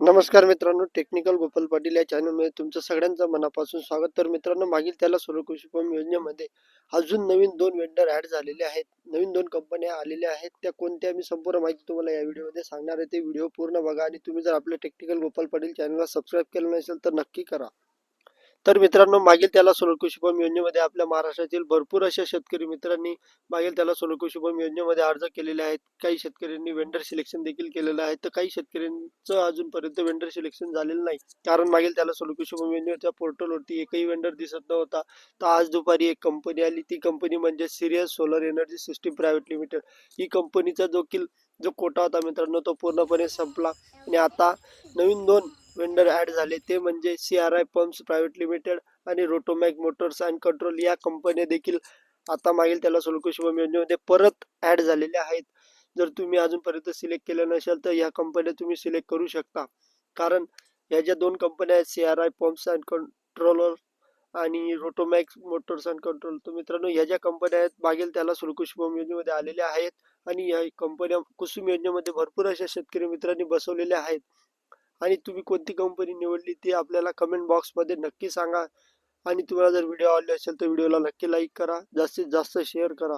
नमस्कार मित्रांनो टेक्निकल गोपाल पाटील या चॅनलमध्ये तुमचं सगळ्यांचं मनापासून स्वागत. तर मित्रांनो मागील त्याला सोलर योजनेमध्ये अजून नवीन दोन वेंडर ऍड झालेले आहेत. नवीन दोन कंपन्या आलेल्या आहेत. त्या कोणत्या मी संपूर्ण माहिती तुम्हाला या व्हिडिओमध्ये सांगणार आहे. ते व्हिडिओ पूर्ण बघा आणि तुम्ही जर आपल्या टेक्निकल गोपाल पाटील चॅनलला सबस्क्राईब केलं नसेल तर नक्की करा. तर मित्रांनो मागील त्याला सोलर शुभम योजनेमध्ये आपल्या महाराष्ट्रातील भरपूर अशा शेतकरी मित्रांनी मागील त्याला सोलर शुभम योजनेमध्ये अर्ज केलेले आहेत. काही शेतकऱ्यांनी वेंडर सिलेक्शन देखील केलेलं आहे. तर काही शेतकऱ्यांचं अजूनपर्यंत वेंडर सिलेक्शन झालेलं नाही. कारण मागील त्याला सोलर शुभम योजनेच्या पोर्टलवरती एकही वेंडर दिसत नव्हता. तर आज दुपारी एक कंपनी आली. ती कंपनी म्हणजे Sirius solar energy system private limited ही कंपनीचा जो किल जो कोटा होता मित्रांनो तो पूर्णपणे संपला. आणि आता नवीन दोन वेंडर ऍड झाले. ते म्हणजे C R I pumps private limited आणि रोटोमॅक मोटर्स अँड कंट्रोल या कंपन्या देखील आता मागील त्याला सोलर शुभम योजनेमध्ये परत ऍड झालेल्या आहेत. जर तुम्ही अजूनपर्यंत सिलेक्ट केलं नसेल तर ह्या कंपन्या तुम्ही सिलेक्ट करू शकता. कारण ह्या ज्या दोन कंपन्या आहेत C R I pumps and controller आणि रोटोमॅक्स मोटर्स अँड कंट्रोल तर मित्रांनो ह्या ज्या कंपन्या आहेत मागील त्याला सोलर शुभम योजनेमध्ये आलेल्या आहेत. आणि या कंपन्या कुसुम योजनेमध्ये भरपूर अशा शेतकरी मित्रांनी बसवलेल्या आहेत. आणि तुम्ही कोणती कंपनी निवडली ते आपल्याला कमेंट बॉक्समध्ये नक्की सांगा. आणि तुम्हाला जर व्हिडिओ आवडले असेल तर व्हिडिओला नक्की लाईक करा. जास्तीत जास्त शेअर करा.